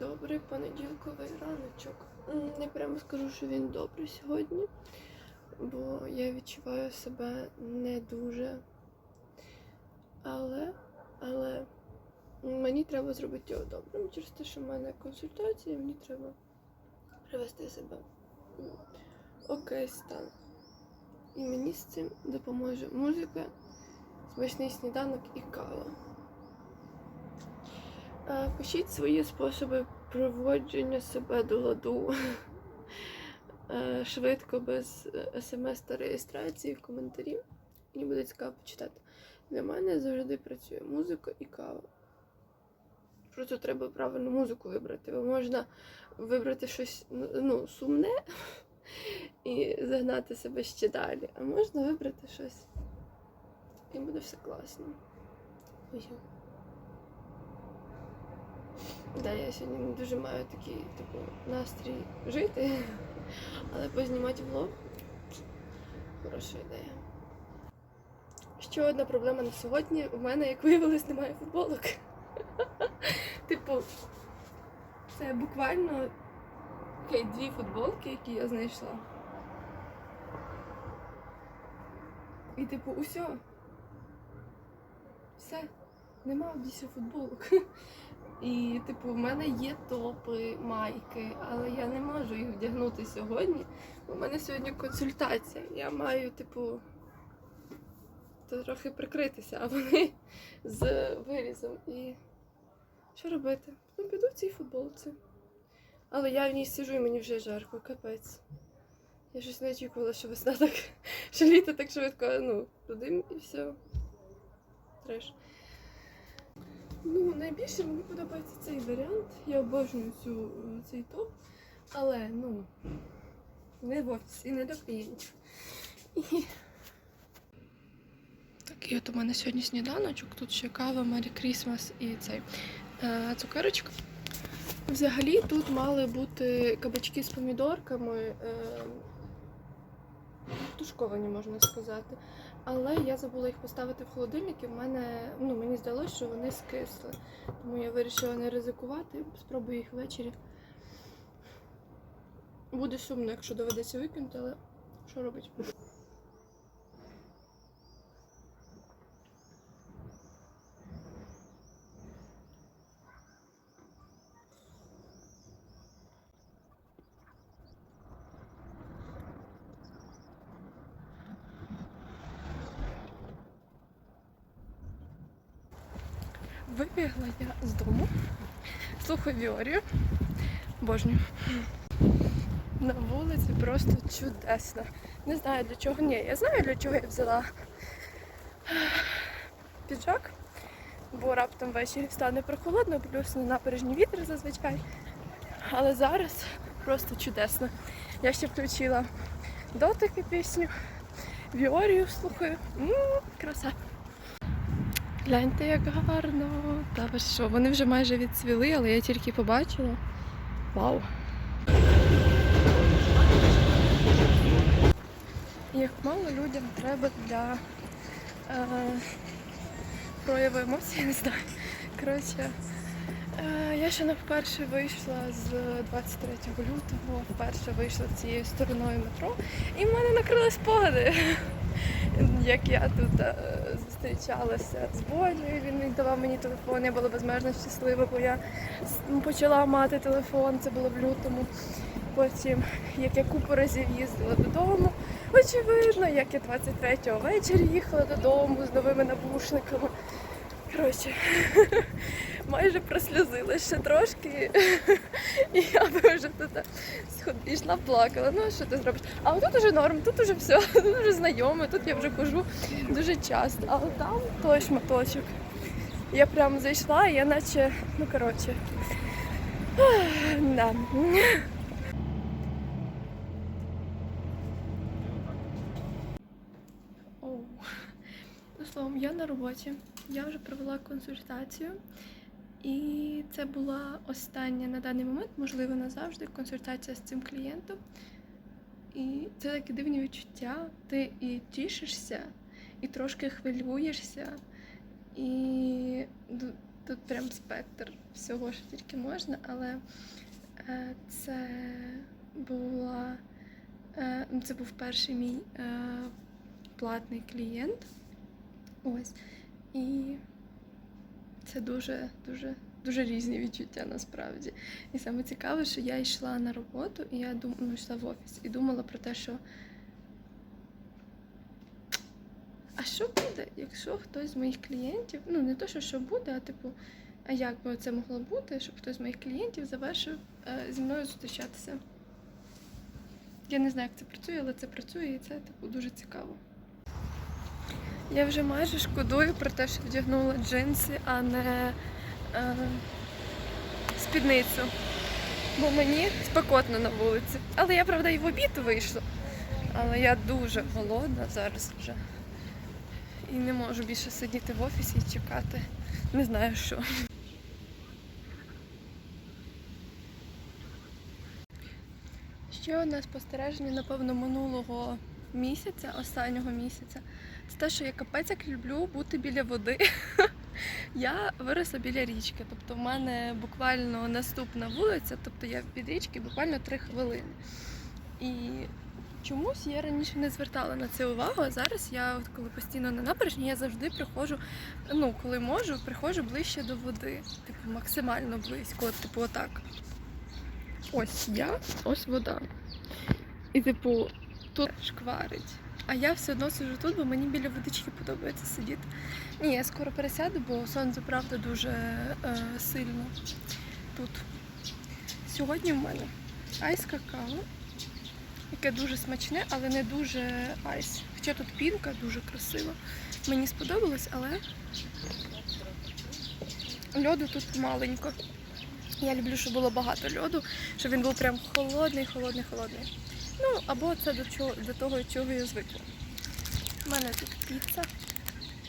Добрий понеділковий раночок. Не прямо скажу, що він добрий сьогодні, бо я відчуваю себе не дуже. Але, але мені треба зробити його добрим через те, що в мене консультація, мені треба привести себе в окей стан. І мені з цим допоможе музика, смачний сніданок і кава. Пишіть свої способи проводження себе до ладу Е, швидко, без е, смс та реєстрації в коментарі. Мені буде цікаво почитати. Для мене завжди працює музика і кава. Просто треба правильну музику вибрати. Бо можна вибрати щось ну, ну, сумне і загнати себе ще далі. А можна вибрати щось. І буде все класно. Да, я сьогодні не дуже маю такий типу, настрій жити, але познімати влог хороша ідея. Ще одна проблема на сьогодні. У мене, як виявилось, немає футболок. Типу, це буквально дві футболки, які я знайшла. І типу, усе. Все. Нема більше футболок. І, типу, в мене є топи, майки, але я не можу їх вдягнути сьогодні. У мене сьогодні консультація. Я маю, типу, трохи прикритися, а вони з вирізом. І що робити? Ну, піду в цій футболці. Але я в ній сижу і мені вже жарко, капець. Я щось не очікувала, що весна так, що літо так швидко, ну, туди і все. Треш. Ну, найбільше мені подобається цей варіант. Я обожнюю цю, цей топ, але ну не в офісі, не до клієнтів. І... От у мене сьогодні сніданочок. Тут ще кава, Мері Крісмас і цей е, цукерочка. Взагалі тут мали бути кабачки з помідорками. Е, тушковані, можна сказати. Але я забула їх поставити в холодильник, і в мене ну мені здалося, що вони скисли. Тому я вирішила не ризикувати, спробую їх ввечері. Буде сумно, якщо доведеться викинути, але що робити? Вибігла я з дому, слухаю Віорію, божню. На вулиці просто чудесно. Не знаю для чого. Ні, я знаю для чого я взяла піджак, бо раптом ввечері стане прохолодно, плюс на набережні вітер зазвичай. Але зараз просто чудесно. Я ще включила дотики пісню, Віорію слухаю. М, краса. Гляньте, як гарно. Та ви що, вони вже майже відцвіли, але я тільки побачила. Вау. Як мало людям треба для е, прояву емоцій, не знаю. Коротше, е, я ще не вперше вийшла з 23 лютого, вперше вийшла цією стороною метро, і в мене накрили спогади як я тут е, зустрічалася з він віддавав мені телефон, я була безмежно щаслива, бо я почала мати телефон, це було в лютому. Потім, як я купу разів їздила додому, очевидно, як я 23-го ввечері їхала додому з новими навушниками. Коротше, майже прослюзилась ще трошки, і я би вже тут сход- плакала. Ну, що ти зробиш? А тут уже норм, тут уже все, тут вже знайоме, тут я вже хожу дуже часто. А от там той шматочок. Я прям зайшла, і я наче, ну коротше. Да. Ну, словом, я на роботі. Я вже провела консультацію. І це була остання на даний момент, можливо, назавжди, консультація з цим клієнтом. І це такі дивні відчуття. Ти і тішишся, і трошки хвилюєшся, і Тут прям спектр всього, що тільки можна, але е, це була е, ну, це був перший мій е, платний клієнт. Ось. І це дуже, дуже, дуже різні відчуття насправді. І саме цікаве, що я йшла на роботу, і я дум... ну, йшла в офіс і думала про те, що. А що буде, якщо хтось з моїх клієнтів, ну не то, що що буде, а типу, а як би це могло бути, щоб хтось з моїх клієнтів завершив е, зі мною зустрічатися? Я не знаю, як це працює, але це працює і це типу дуже цікаво. Я вже майже шкодую про те, що вдягнула джинси, а не е, спідницю. Бо мені спекотно на вулиці. Але я, правда, і в обід вийшла. Але я дуже голодна зараз вже. І не можу більше сидіти в офісі і чекати. Не знаю що. Ще одне спостереження, напевно, минулого місяця, останнього місяця, це те, що я капець як люблю бути біля води. Я виросла біля річки, тобто в мене буквально наступна вулиця, тобто я від річки буквально три хвилини. І чомусь я раніше не звертала на це увагу, а зараз я, от коли постійно на набережні, я завжди приходжу, ну, коли можу, приходжу ближче до води. Типу, максимально близько, от, типу, отак. Ось я, ось вода. І, типу, тут шкварить. А я все одно сиджу тут, бо мені біля водички подобається сидіти. Ні, я скоро пересяду, бо сонце, правда, дуже е, сильно тут. Сьогодні в мене айс какао, яке дуже смачне, але не дуже айс. Хоча тут пінка дуже красива. Мені сподобалось, але льоду тут маленько. Я люблю, щоб було багато льоду, щоб він був прям холодний, холодний, холодний. Ну, або це до чого до того, чого я звикла. У мене тут піца.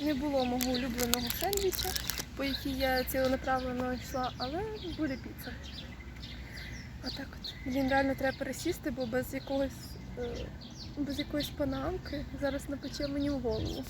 Не було мого улюбленого сендвіча, по якій я ціленаправленно йшла, але буде піца. Отак от. Блін, реально треба пересісти, бо без якогось е, без якоїсь панамки зараз напече мені в голову.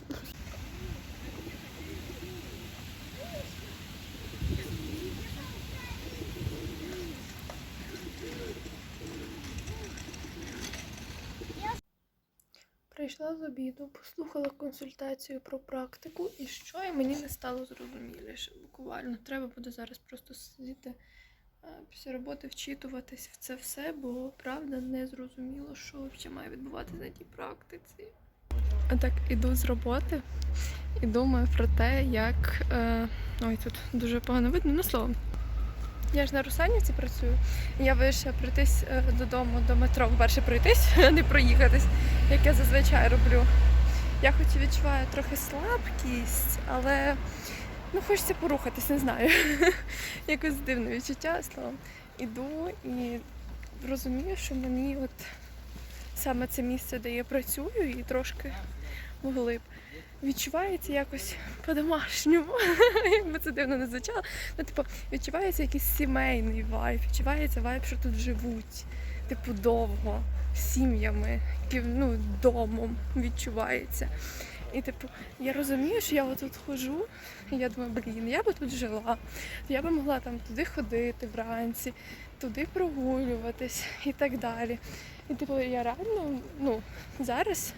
Прийшла з обіду, послухала консультацію про практику і що і мені не стало зрозуміліше. Буквально треба буде зараз просто сидіти е, після роботи, вчитуватись в це все, бо правда не зрозуміло, що взагалі має відбуватися на тій практиці. А так іду з роботи і думаю про те, як. Е... Ой, тут дуже погано видно, ну словом. Я ж на Русанівці працюю. Я вирішила пройтись е, додому до метро. По-перше, пройтись, а не проїхатись, як я зазвичай роблю. Я хоч і відчуваю трохи слабкість, але ну, хочеться порухатись, не знаю. Якось дивне відчуття словом. Іду і розумію, що мені от саме це місце, де я працюю, і трошки вглиб. Відчувається якось по-домашньому, якби це дивно не звучало. Ну, типу, відчувається якийсь сімейний вайб, відчувається вайб, що тут живуть, типу, довго, сім'ями, ну, домом відчувається. І типу, я розумію, що я отут ходжу, і я думаю, блін, я би тут жила, я би могла там туди ходити вранці, туди прогулюватись і так далі. І типу, я реально, ну, зараз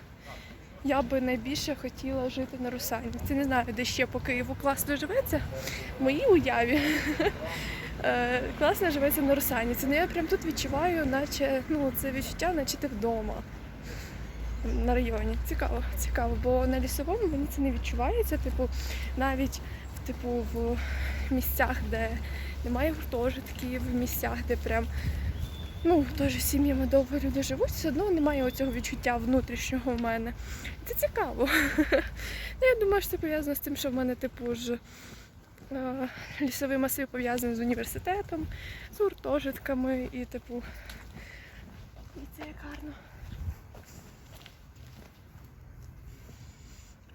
я би найбільше хотіла жити на Русанівці. Не знаю, де ще по Києву класно живеться. В моїй уяві Е, класно живеться на Русанівці. Ну я прям тут відчуваю, наче ну, це відчуття, наче ти вдома. На районі. Цікаво, цікаво, бо на лісовому мені це не відчувається. Типу, навіть типу, в місцях, де немає гуртожитків, в місцях, де прям ну, теж сім'ями довго люди живуть, все одно немає оцього відчуття внутрішнього в мене. Це цікаво. Ну, Я думаю, що це пов'язано з тим, що в мене, типу, ж е, лісовий масив пов'язаний з університетом, з гуртожитками і, типу, і це як гарно.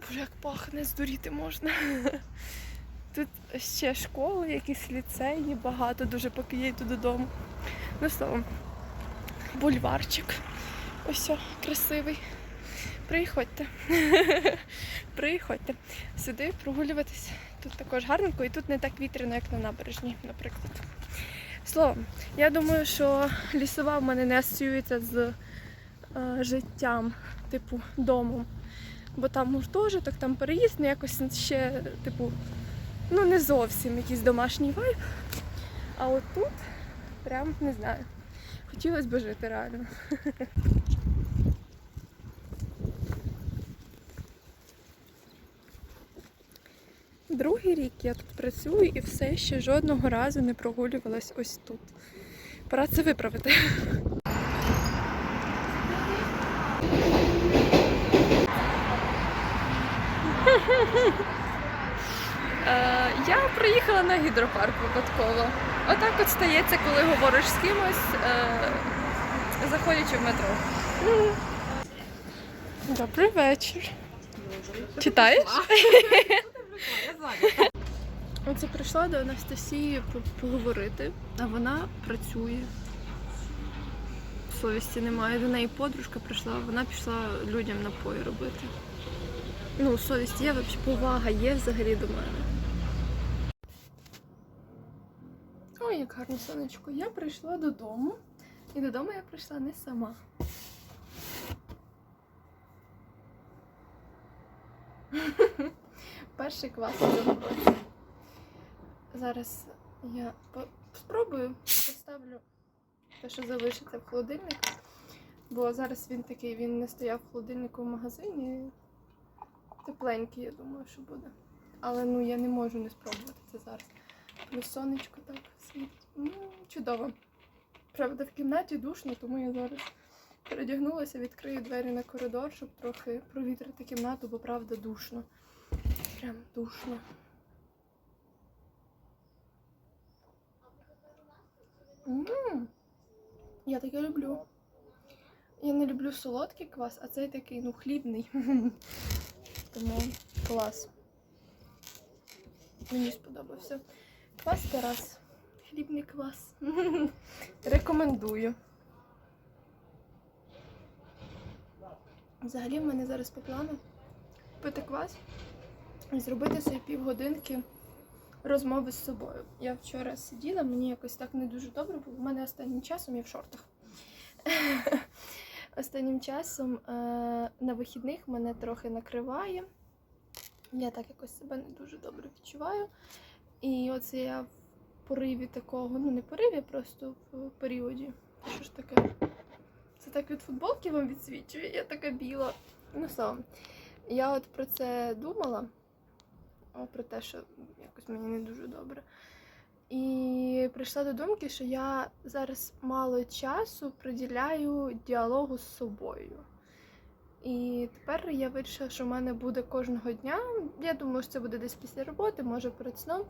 Боже, як пахне, здуріти можна. Тут ще школи, якісь ліцеї, багато дуже, поки я йду додому. Ну, словом, бульварчик. Ось красивий. Приходьте. Приходьте сюди прогулюватись Тут також гарненько, і тут не так вітряно, як на набережні, наприклад. Словом, я думаю, що лісова в мене не асоціюється з е, життям, типу, домом. Бо там гуртожиток, там переїзд, ну якось ще, типу, ну не зовсім якийсь домашній вайб. А от тут прям не знаю. Хотілося б жити реально. Другий рік я тут працюю і все ще жодного разу не прогулювалась ось тут. Пора це виправити. Е, Я приїхала на гідропарк випадково. Отак от стається, коли говориш з кимось, е, заходячи в метро. Добрий вечір. Читаєш? Оце прийшла до Анастасії поговорити, а вона працює. Совісті немає. До неї подружка прийшла, вона пішла людям напої робити. Ну, совість є, повага є взагалі до мене. Ой, як гарно сонечко. Я прийшла додому. І додому я прийшла не сама. Перший клас у цьому році. Зараз я спробую поставлю те, що залишиться в холодильник. Бо зараз він такий, він не стояв в холодильнику в магазині. Тепленький, я думаю, що буде. Але ну я не можу не спробувати це зараз. Плюс сонечко так світить. М, Чудово. Правда, в кімнаті душно, тому я зараз передягнулася, відкрию двері на коридор, щоб трохи провітрити кімнату, бо правда душно. Прям душно. М, Я таке люблю. Я не люблю солодкий квас, а цей такий, ну, хлібний. Тому клас. Мені сподобався. Квас Тарас. Хлібний квас. Рекомендую. Взагалі в мене зараз по плану пити квас і зробити собі півгодинки розмови з собою. Я вчора сиділа, мені якось так не дуже добре, бо в мене останнім часом я в шортах. Останнім часом е, на вихідних мене трохи накриває. Я так якось себе не дуже добре відчуваю. І оце я в пориві такого, ну не пориві, просто в періоді. Що ж таке? Це так від футболки вам відсвічує, я така біла. Ну словом, я от про це думала, о, про те, що якось мені не дуже добре. І прийшла до думки, що я зараз мало часу приділяю діалогу з собою. І тепер я вирішила, що в мене буде кожного дня. Я думаю, що це буде десь після роботи, може перед сном.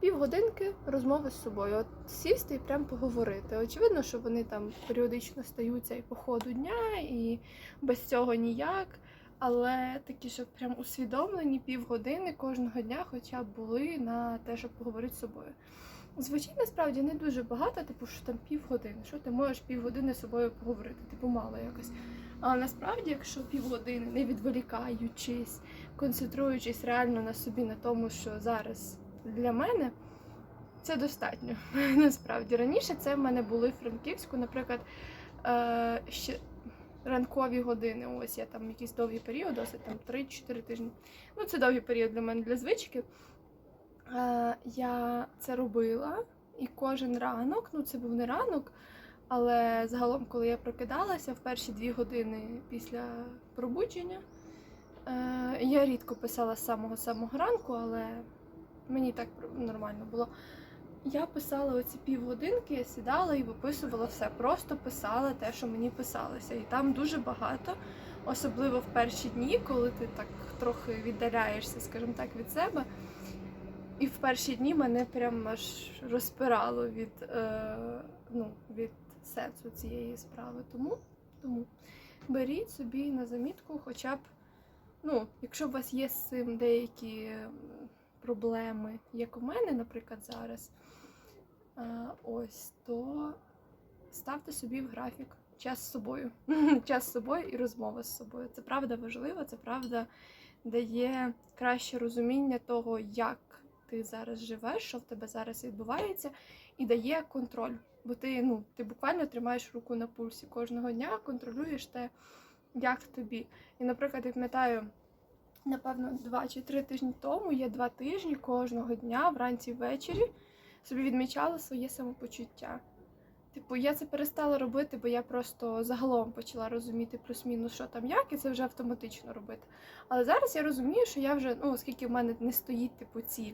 Півгодинки розмови з собою. От сісти і прям поговорити. Очевидно, що вони там періодично стаються і по ходу дня, і без цього ніяк. Але такі, щоб прям усвідомлені півгодини кожного дня хоча б були на те, щоб поговорити з собою. Звучить насправді не дуже багато, типу, що там півгодини. Що ти можеш півгодини з собою поговорити? Типу, мало якось. Але насправді, якщо півгодини, не відволікаючись, концентруючись реально на собі, на тому, що зараз для мене, це достатньо. Насправді раніше це в мене були в Франківську, наприклад, е, ще ранкові години. Ось я там якийсь довгий період, досить там 3-4 тижні. Ну, це довгий період для мене для звички. Е, я це робила, і кожен ранок, ну це був не ранок, але загалом, коли я прокидалася в перші дві години після пробудження, е, я рідко писала з самого самого ранку, але мені так нормально було. Я писала оці півгодинки, я сідала і виписувала все. Просто писала те, що мені писалося. І там дуже багато, особливо в перші дні, коли ти так трохи віддаляєшся, скажімо так, від себе. І в перші дні мене прям аж розпирало від, е, ну, від сенсу цієї справи. Тому, тому беріть собі на замітку, хоча б, ну, якщо у вас є з цим деякі проблеми, як у мене, наприклад, зараз, е, ось, то ставте собі в графік час з собою. час з собою і розмова з собою. Це правда важливо, це правда дає краще розуміння того, як ти зараз живеш, що в тебе зараз відбувається, і дає контроль. Бо ти, ну, ти буквально тримаєш руку на пульсі кожного дня, контролюєш те, як тобі. І, наприклад, я пам'ятаю, напевно, два чи три тижні тому я два тижні кожного дня, вранці ввечері, собі відмічала своє самопочуття. Типу, я це перестала робити, бо я просто загалом почала розуміти плюс-мінус, що там як, і це вже автоматично робити. Але зараз я розумію, що я вже, ну, оскільки в мене не стоїть типу ціль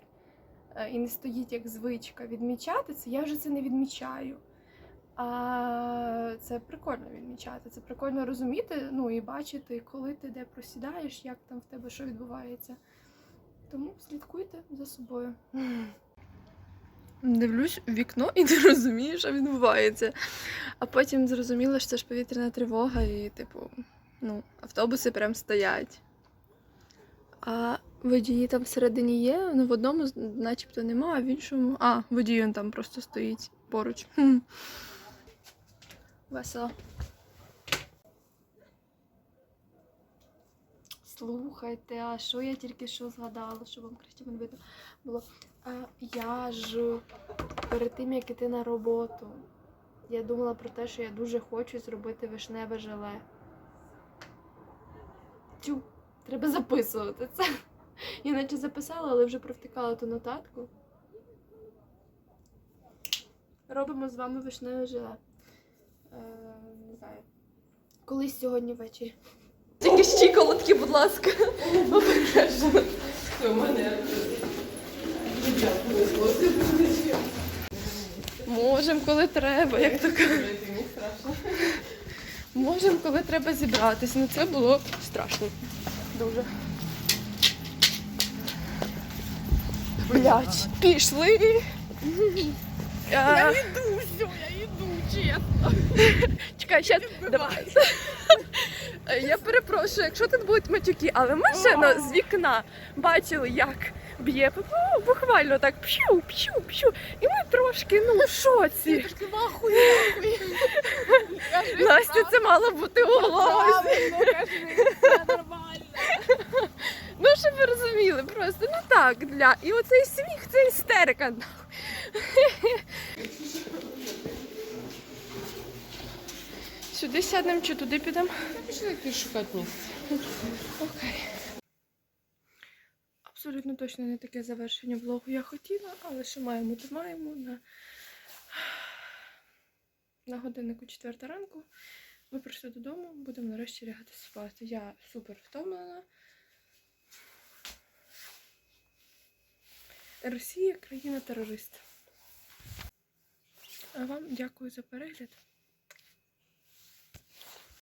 і не стоїть як звичка відмічати це, я вже це не відмічаю. А це прикольно відмічати. Це прикольно розуміти, ну і бачити, коли ти де просідаєш, як там в тебе що відбувається. Тому слідкуйте за собою. Дивлюсь в вікно і не розумію, що відбувається. А потім зрозуміла, що це ж повітряна тривога, і, типу, ну, автобуси прям стоять. А водії там всередині є, ну в одному начебто нема, а в іншому. А, водій він там просто стоїть поруч. Хм. Весело. Слухайте, а що я тільки що згадала, що вам краще видно було. А, я ж перед тим, як іти на роботу, я думала про те, що я дуже хочу зробити вишневе желе. Тю, треба записувати це. Я наче записала, але вже провтикала ту нотатку. Робимо з вами вишневе желе. Е, не знаю. Колись сьогодні ввечері. Тільки щиколотки, будь ласка. Можем, коли треба, як то кажуть. Можем, коли треба зібратися. Ну це було страшно. Дуже. Блять, пішли. Я йду, все, я йду, чесно. Чекай, ще давай. Я перепрошую, якщо тут будуть матюки, але ми ще з вікна бачили, як б'є ну, буквально так п'ю, п'ю, п'ю. І ми трошки, ну, в шоці. Трошки вахуй, вахуй. Настя, це мало бути у все нормально. Ну, щоб ви розуміли, просто ну так, для. І оцей сміх, це істерика. Сюди сядемо чи туди підемо? Пішли шукати місце. Окей. Абсолютно точно не таке завершення влогу я хотіла, але що маємо, то маємо. На, на годиннику 4 ранку. Ми прийшли додому, будемо нарешті лягати спати. Я супер втомлена. Росія країна терорист. А вам дякую за перегляд.